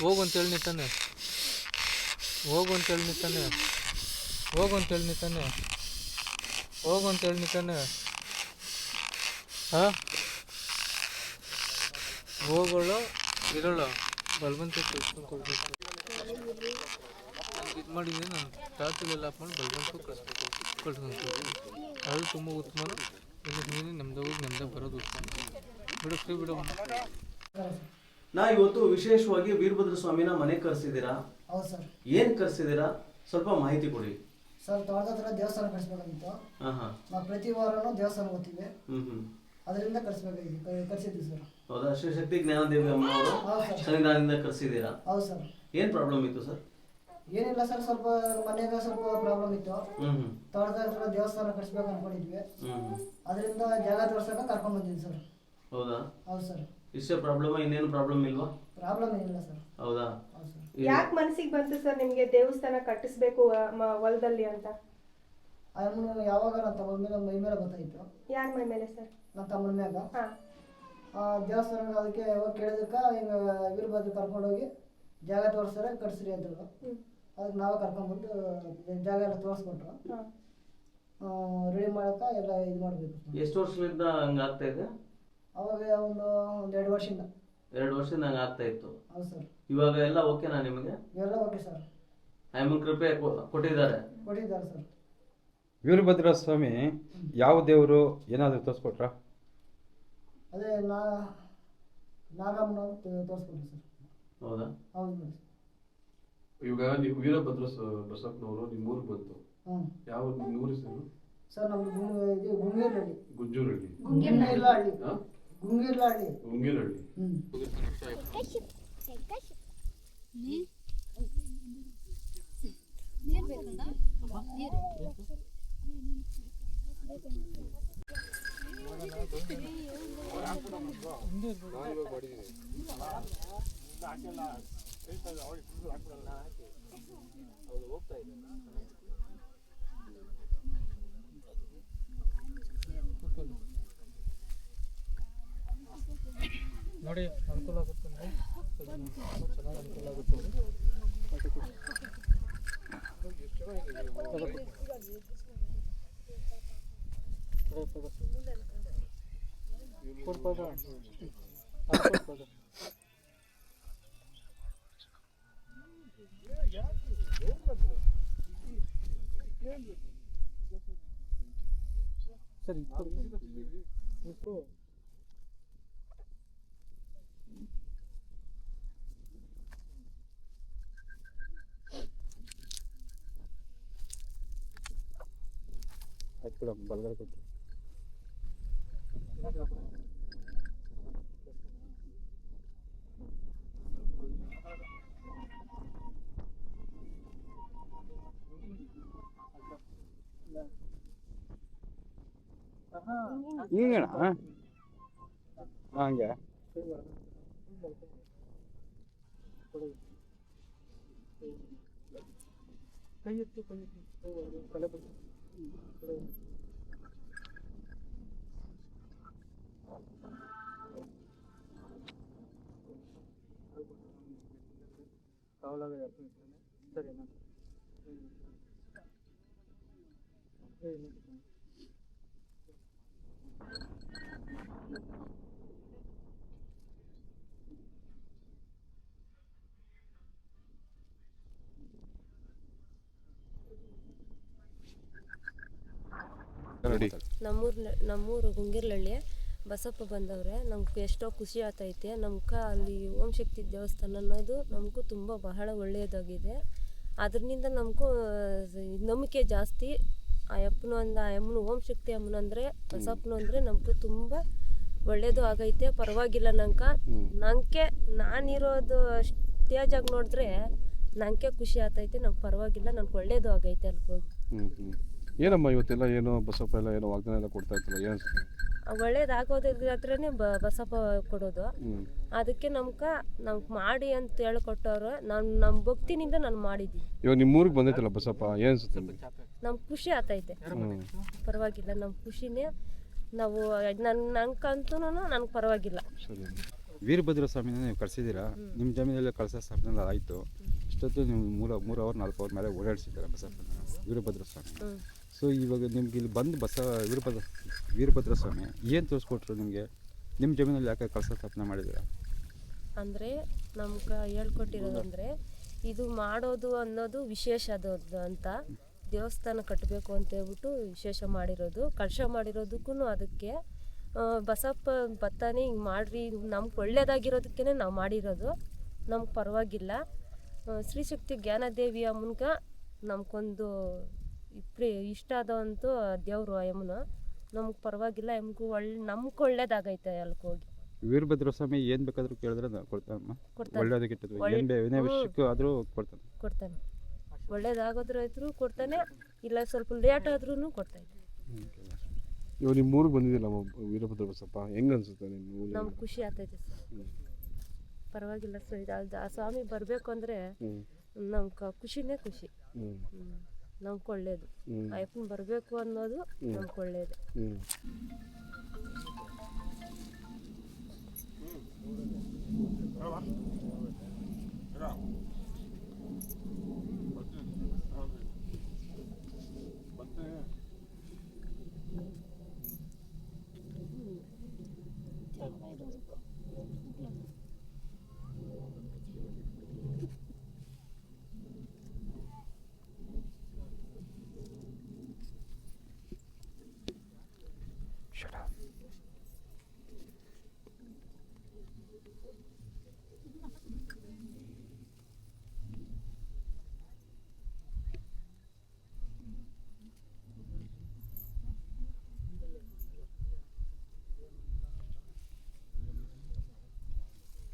ಹೋಗು ಅಂತ ಹೇಳಿ ತಾನೆ ಹೋಗು ಅಂತ ಹೇಳಿ ತಾನೆ ಹೋಗು ಅಂತ ಹೇಳಿ ತಾನೆ ಹೋಗು ಅಂತ ಹೇಳಿ ತಾನೆ ಹಾಂ? ಹೋಗೋಳು, ಇರೋಳು. ಬಲ್ವಂತ ಕೊಡ್ಬೇಕು. ಇದು ಮಾಡಿದ್ದೀನಿ ನಾನು ಟಾರ್ಚಲೆಲ್ಲ ಹಾಕೊಂಡು ಬಲ್ವಂತ ಕಳ್ಸ್ಕೊಂತೀನಿ ಅದು ತುಂಬ ಉತ್ತಮ. ನೀನು ನೆಮ್ಮದಿ ಹೋಗಿ ನೆಮ್ಮದಿ ಬರೋದು ಉತ್ತಮ. ಬಿಡು, ಫ್ರೀ ಬಿಡು. ನಾ ಇವತ್ತು ವಿಶೇಷವಾಗಿ ವೀರಭದ್ರ ಸ್ವಾಮಿನ ಮನೆ ಕರ್ಸಿದ್ದೀರಾ? ಹೌದು ಸರ್. ಏನ್ ಕರೆಸಿದ್ದೀರಾ? ಸ್ವಲ್ಪ ಮಾಹಿತಿ ಕೊಡಿ. ಸರ್ ತೋಟದ ಹತ್ರ ದೇವಸ್ಥಾನ ಕಟ್ಸ್ಬೇಕಂತ ಹಾ ಹಾ. ನಾವು ಪ್ರತಿ ವಾರನೂ ದೇವಸ್ಥಾನ ಹೋಗ್ತೀವಿ. ಹ್ಮ್ ಹ್ಮ್. ಅದರಿಂದ ಕಟ್ಸ್ಬೇಕಾಗಿದೆ ಕಟ್ಸಿದ್ವಿ ಸರ್. ಹೌದಾ? ಶಿವಶಕ್ತಿ ಜ್ಞಾನದೇವಿ ಅಮ್ಮನವರು ಹೌದು ಸರ್. ಸನ್ನಿಧಾನದಿಂದ ಕರ್ಸಿದ್ದೀರಾ? ಹೌದು ಸರ್. ಏನ್ ಪ್ರಾಬ್ಲಮ್ ಇತ್ತು ಸರ್? ಏನಿಲ್ಲ ಸರ್ ಸ್ವಲ್ಪ ಮನೆಗೆ ಸ್ವಲ್ಪ ಪ್ರಾಬ್ಲಮ್ ಇತ್ತು. ಹ್ಮ್ ಹ್ಮ್. ತೋಟದ ಹತ್ರ ದೇವಸ್ಥಾನ ಕಟ್ಸ್ಬೇಕು ಅನ್ಕೊಂಡಿದ್ವಿ ಹ್ಮ್ ಹ್ಮ್. ಅದರಿಂದ ಜಾಗ ತೋರ್ಸಕ ಕರ್ಕೊಂಡ್ ಬಂದಿದ್ವಿ ಸರ್. ಹೌದಾ? ಹೌದು ಸರ್. ಇಷ್ಟೇ ಪ್ರಾಬ್ಲಮ್ ಇನ್ನೇನು ಪ್ರಾಬ್ಲಮ್ ಇಲ್ವಾ? ಪ್ರಾಬ್ಲಮ್ ಏನಿಲ್ಲ ಸರ್ ಹೌದಾ? ಹೌದು ಸರ್ ಯಾಕೆ ಮನಸ್ಸಿಗೆ ಬಂತು ಸರ್ ನಿಮಗೆ ದೇವಸ್ಥಾನ ಕಟ್ಟಿಸ್ಬೇಕು ಮ- ಹೊಲದಲ್ಲಿ ಅಂತ? ಅದನ್ನು ಯಾವಾಗ ನನ್ನ ತಮ್ಮ ಮೇಲೆ ಮೈ ಮೇಲೆ ಗೊತ್ತಾಯ್ತು. ಯಾರ ಮೈ ಮೇಲೆ ಸರ್ ನಮ್ಮ ತಮ್ಮನ ಮ್ಯಾಗ. ಹಾ. ಆ, ದೇವಸ್ಥಾನ ಅದಕ್ಕೆ ಹೋಗಿ ಕೇಳಿದಕ್ಕೆ ಇವ್ರ ವೀರಭದ್ರ ಕರ್ಕೊಂಡೋಗಿ ಜಾಗ ತೋರಿಸ್ತಾರೆ ಕಟ್ಸ್ರಿ ಅಂತೇಳಿ ಹ್ಮ್. ಅದಕ್ಕೆ ನಾವೇ ಕರ್ಕೊಂಡ್ಬಂದು ಜಾಗ ಎಲ್ಲ ತೋರಿಸ್ಕೊಟ್ರು. ಹಾ. ರೆಡಿ ಮಾಡೋಕೆ ಎಲ್ಲ ಇದು ಮಾಡಬೇಕು ಎಷ್ಟು ವರ್ಷದಿಂದ ಹಂಗೆ ಆಗ್ತಾ ಇದೆ? ಅವಾಗ ಒಂದು ಒಂದು ಎರಡು ವರ್ಷದಿಂದ. ಎರಡು ವರ್ಷದಿಂದ ಹಂಗೆ ಆಗ್ತಾ ಇತ್ತು. ಹೌದು ಸರ್. ಇವಾಗ ಎಲ್ಲ ಓಕೆನಾ ನಿಮಗೆ? ಎಲ್ಲ ಓಕೆ ಸರ್. ಐಮನ್ ಕೃಪೆ ಕೊ- ಕೊಟ್ಟಿದ್ದಾರೆ. ಕೊಟ್ಟಿದ್ದಾರೆ ಸರ್. ವೀರಭದ್ರ ಸ್ವಾಮಿ ಯಾವ ದೇವರು ಏನಾದರೂ ತೋರಿಸ್ಕೊಟ್ರಾ? ಅದೇ ನಾ ನಾಗಮ್ಮನ ತೋರಿಸ್ಕೊಡ್ರಿ ಸರ್. ಹೌದಾ? ಹೌದು ಸರ್. ಇವಾಗ ನೀವು ವೀರಭದ್ರ ಸ- ಬಸಪ್ಪನವರು ನಿಮ್ಮ ಊರಿಗೆ ಬಂತು. ಹ್ಞೂ ಯಾವ ನಿಮ್ಮ ಊರ ಹೆಸರು ಸರ್ ನಮ್ದು ಗುಂಗ್ ಇದು ಗುಂಜೂರಳ್ಳಿ ಹಳ್ಳಿ ಹಾ? 웅결날이. 웅결날이. 응. 180. 180. 네. 네, 됐나? 네. 나 ಬಿಡಮ್ಮ ಬಲಗಡೆ ಕೊಟ್ಟು ಹಿಂಗಣ ಹಂಗೆ ಕೈ ಎತ್ತು ఇక్కడ బలగర కొట్టు நீங்கண்ணா? வாங்க. கையெழுத்து கையெழுத்து ಇರ್ತಾನೆ ಸರಿನಾ ಹ್ಮ್. ಏ, ನಿಂತ್ಕೊ. ರೆಡಿ ನಮ್ಮೂರ್ ನಮ್ಮೂರು ಗುಂಗಿರ್ಲಳ್ಳಿ ಬಸಪ್ಪ ಬಂದವ್ರೆ ನಮ್ಗೆ ಎಷ್ಟೋ ಖುಷಿ ಆಗ್ತೈತೆ. ನಮ್ಗೆ ಅಲ್ಲಿ ಓಂ ಶಕ್ತಿ ದೇವಸ್ಥಾನ ಅನ್ನೋದು ನಮಗೂ ತುಂಬ ಬಹಳ ಒಳ್ಳೆಯದಾಗಿದೆ. ಅದರಿಂದ ನಮಗೂ ನಂಬಿಕೆ ಜಾಸ್ತಿ. ಆ ಅಪ್ಪನು ಅಂದ ಆ ಅಮ್ಮನು ಓಂ ಶಕ್ತಿ ಅಮ್ಮನು ಅಂದರೆ ಬಸಪ್ಪನು ಅಂದರೆ ನಮಗೂ ತುಂಬ ಒಳ್ಳೆಯದು ಆಗೈತೆ. ಪರವಾಗಿಲ್ಲ ನಂಕ. ನಂಕೆ ನಾನಿರೋದು ಸ್ಟೇಜಾಗಿ ನೋಡಿದ್ರೆ ನಂಗೆ ಖುಷಿ ಆಗ್ತೈತೆ. ನಮ್ಗೆ ಪರವಾಗಿಲ್ಲ ನನಗೆ ಒಳ್ಳೆಯದು ಆಗೈತೆ ಅಲ್ಲಿ ಹೋಗಿ ಹ್ಞೂ ಹ್ಞೂ ಏನಮ್ಮ ಇವತ್ತೆಲ್ಲ ಏನೋ ಬಸಪ್ಪ ಎಲ್ಲ ಏನೋ ವಾಗ್ದಾನ ಎಲ್ಲ ಕೊಡ್ತಾ ಇರ್ತಲ್ಲ ಏನು ಒಳ್ಳೇದಾಗೋದ್ರ ಹತ್ರನೇ ಬ ಬಸಪ್ಪ ಕೊಡೋದು. ಅದಕ್ಕೆ ನಮ್ಕ ನಮ್ಗೆ ಮಾಡಿ ಅಂತ ಹೇಳ್ಕೊಟ್ಟವ್ರು ನಾನು ನಮ್ಮ ಭಕ್ತಿನಿಂದ ನಾನು ಮಾಡಿದ್ದೀನಿ ಇವಾಗ ನಿಮ್ಮ ಊರಿಗೆ ಬಂದೈತಲ್ಲ ಬಸಪ್ಪ ಏನು ಅನ್ಸುತ್ತೆ ನಿಮಗೆ? ನಮ್ಗೆ ಖುಷಿ ಆತೈತೆ ಪರವಾಗಿಲ್ಲ ನಮ್ಮ ಖುಷಿನೇ. ನಾವು ನನ್ನ ನಂಗಂತೂ ನನಗೆ ಪರವಾಗಿಲ್ಲ. ಸರಿ. ವೀರಭದ್ರ ಸ್ವಾಮಿನ ನೀವು ಕಳಿಸಿದ್ದೀರಾ? ನಿಮ್ಮ ಜಮೀನಲ್ಲಿ ಕಳಸ ಸ್ಥಾಪನೆ ಆಯಿತು. ಇಷ್ಟೊತ್ತು ನೀವು ಮೂರು ಮೂರು ಅವರ್ ನಾಲ್ಕು ಅವರ್ ಮೇಲೆ ಓಡಾಡಿಸಿದ್ದೀರಾ ಬಸಪ್ಪನ ವೀರಭದ್ರ ಸ್ವಾಮಿ ಹ್ಞೂ ಸೊ ಇವಾಗ ನಿಮ್ಗೆ ಇಲ್ಲಿ ಬಂದು ಬಸ, ವೀರಭದ್ರ ವೀರಭದ್ರ ಸ್ವಾಮಿ ಏನು ತೋರಿಸ್ಕೊಟ್ರು ನಿಮಗೆ? ನಿಮ್ಮ ಜಮೀನಲ್ಲಿ ಯಾಕೆ ಕಳಸ ಸ್ಥಾಪನೆ ಮಾಡಿದ್ದೀರ? ಅಂದರೆ ನಮ್ಗೆ ಹೇಳ್ಕೊಟ್ಟಿರೋದಂದರೆ ಇದು ಮಾಡೋದು ಅನ್ನೋದು ವಿಶೇಷ ಅದು ಅಂತ. ದೇವಸ್ಥಾನ ಕಟ್ಟಬೇಕು ಅಂತ ಹೇಳ್ಬಿಟ್ಟು ವಿಶೇಷ ಮಾಡಿರೋದು. ಕಳಶ ಮಾಡಿರೋದಕ್ಕೂ ಅದಕ್ಕೆ ಬಸಪ್ಪ ಬತ್ತಾನೆ ಹಿಂಗೆ ಮಾಡ್ರಿ, ನಮ್ಗೆ ಒಳ್ಳೇದಾಗಿರೋದಕ್ಕೇ ನಾವು ಮಾಡಿರೋದು. ನಮ್ಗೆ ಪರವಾಗಿಲ್ಲ. ಶ್ರೀ ಶ್ರೀಶಕ್ತಿ ಜ್ಞಾನದೇವಿಯ ಮುನ್ಗ ನಮ್ಗೊಂದು ಪ್ರಿ ಇಷ್ಟ ಆದಂತೂ ದೇವರು ಯಮುನ. ನಮ್ಗೆ ಪರವಾಗಿಲ್ಲ ಎಮ್ಗೂ ಒಳ್ಳೆ ನಮ್ಗೆ ಒಳ್ಳೇದಾಗೈತೆ ಅಲ್ಲಿಗೆ ಹೋಗಿ. ವೀರಭದ್ರ ಸ್ವಾಮಿ ಏನ್ ಬೇಕಾದ್ರೂ ಕೇಳಿದ್ರೆ ನಾನು ಕೊಡ್ತಾನಮ್ಮ ಕೊಡ್ತಾನೆ. ಒಳ್ಳೇದು ಕೆಟ್ಟದ್ದು ಒಳ್ಳೆ- ಏನು ಬೇ ಏನೇ ಹ್ಮ್. ವಿಷಯಕ್ಕೂ ಆದರೂ ಕೊಡ್ತಾನೆ. ಕೊಡ್ತಾನೆ. ಒಳ್ಳೇದಾಗೋದ್ರ ಇದ್ರು ಕೊಡ್ತಾನೆ ಇಲ್ಲ ಸ್ವಲ್ಪ ಲೇಟ್ ಆದ್ರೂ ಕೊಡ್ತಾನೆ ಇವಾಗ ನಿಮ್ಮ ಊರಿಗೆ ಬಂದಿದ್ದಿಲ್ಲ ವೀರಭದ್ರ ಬಸಪ್ಪ ಹೆಂಗೆ ಅನ್ಸುತ್ತೆ ನಿಮ್ಮ ನಮ್ಗೆ ಖುಷಿ ಆಗ್ತೈತೆ ಸರ್. ಪರವಾಗಿಲ್ಲ ಸರ್ ಇದು ಆ ಸ್ವಾಮಿ ಬರಬೇಕು ಅಂದರೆ ನಮ್ ನಮ್ಗೆ ಖುಷಿನೇ ಖುಷಿ. ಹ್ಞೂ ನಮ್ಗೆ ಒಳ್ಳೇದು. ಐಫೋನ್ ಬರಬೇಕು ಅನ್ನೋದು ನಮ್ಗೆ ಒಳ್ಳೇದು. ಹ್ಞೂ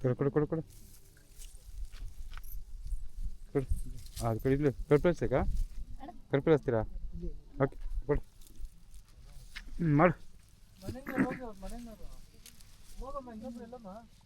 ಕೊಡು ಕೊಡು ಕೊಡು ಕೊಡು. ಅದು ಕಡೆ ಇಲ್ಲೇ ಕರ್ಪಿಸ್ಬೇಕಾ ಕರ್ಪಿಸ್ತೀರಾ ಓಕೆ ಕೊಡು. ಹ್ಞೂ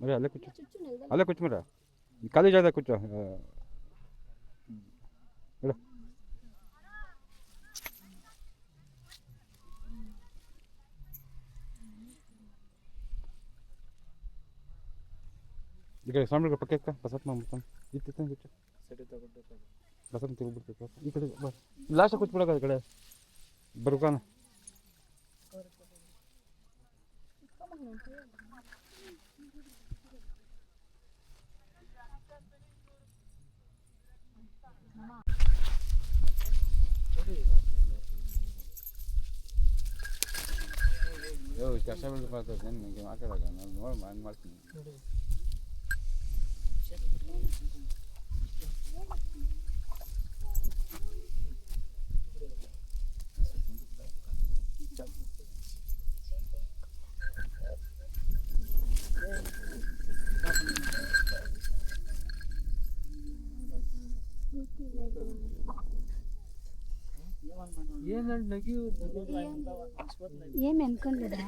ಮರೆ ಅಲ್ಲೇ ಕೂಚು ಅಲ್ಲೇ ಕೂಚು ಮರ ಖಾಲಿ ಜಾಗದಾಗ ಕೂಚು ಹೇಳು ಈ ಕಡೆ ಸ್ವಾಮಿಗಳ ಪಕ್ಕಕ್ಕ ಬಸಪ್ಪ ಮಾಡ್ಬಿಡ್ತಾನೆ ಇತ್ತು ಕೂಚು ಬಸಪ್ಪ ತೆಗೆದ್ಬಿಡ್ಬೇಕು ಈ ಕಡೆ ಬಾ ಲಾಸ್ಟ್ ಕೂತ್ಬಿಡಕ ಈ ಕಡೆ ಬರ್ಕಾನ ಯೋ ಕಷ್ಟ ಬಿಟ್ಟು ಬರ್ತದೆ ನನಗೆ ಮಾತಾಡೋದು ನಾನು ನೋಡಿ ಮಾಡಿ ಮಾಡ್ತೀನಿ ಏನು ನಗಿ ఏం అనుకోలేదా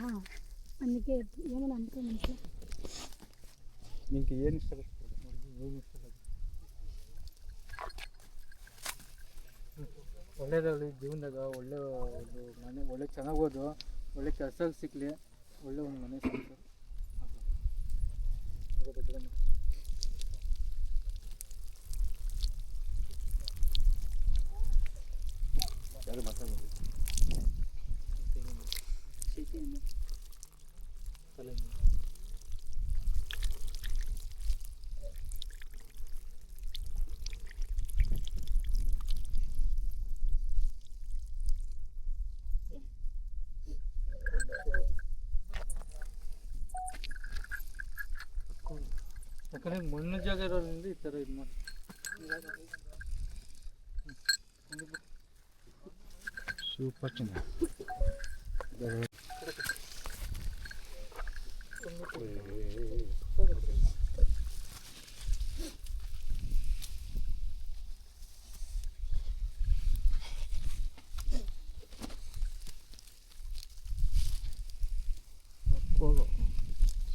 అందుకే ఏమైనా అనుకోలేదు ನಿಂಗೆ ಏನು ಇಷ್ಟ ಒಳ್ಳೇದಾಗಲಿ ಜೀವನದಾಗ ಒಳ್ಳೆ ಒಂದು ಮನೆ ಒಳ್ಳೆ ಚೆನ್ನಾಗಿ ಓದು ಒಳ್ಳೆ ಕೆಲಸ ಸಿಕ್ಕಲಿ ಒಳ್ಳೆ ಒಂದು ಮನೆ ಸಿಕ್ತು ಯಾಕಂದ್ರೆ ಮಣ್ಣು ಜಾಗ ಇರೋದ್ರಿಂದ ಈ ಥರ ಇದು ಮಾಡಿ. ಸೂಪರ್ ಚೆನ್ನಾಗಿ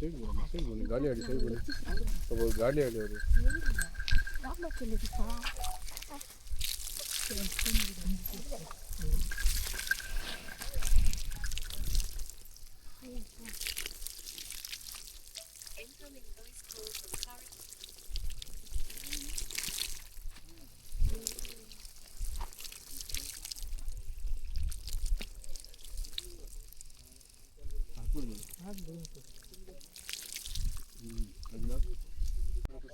Sem gole, sem gole. Gali ali, sem gole. Tá bom, gali ali. Yapma. Thank you.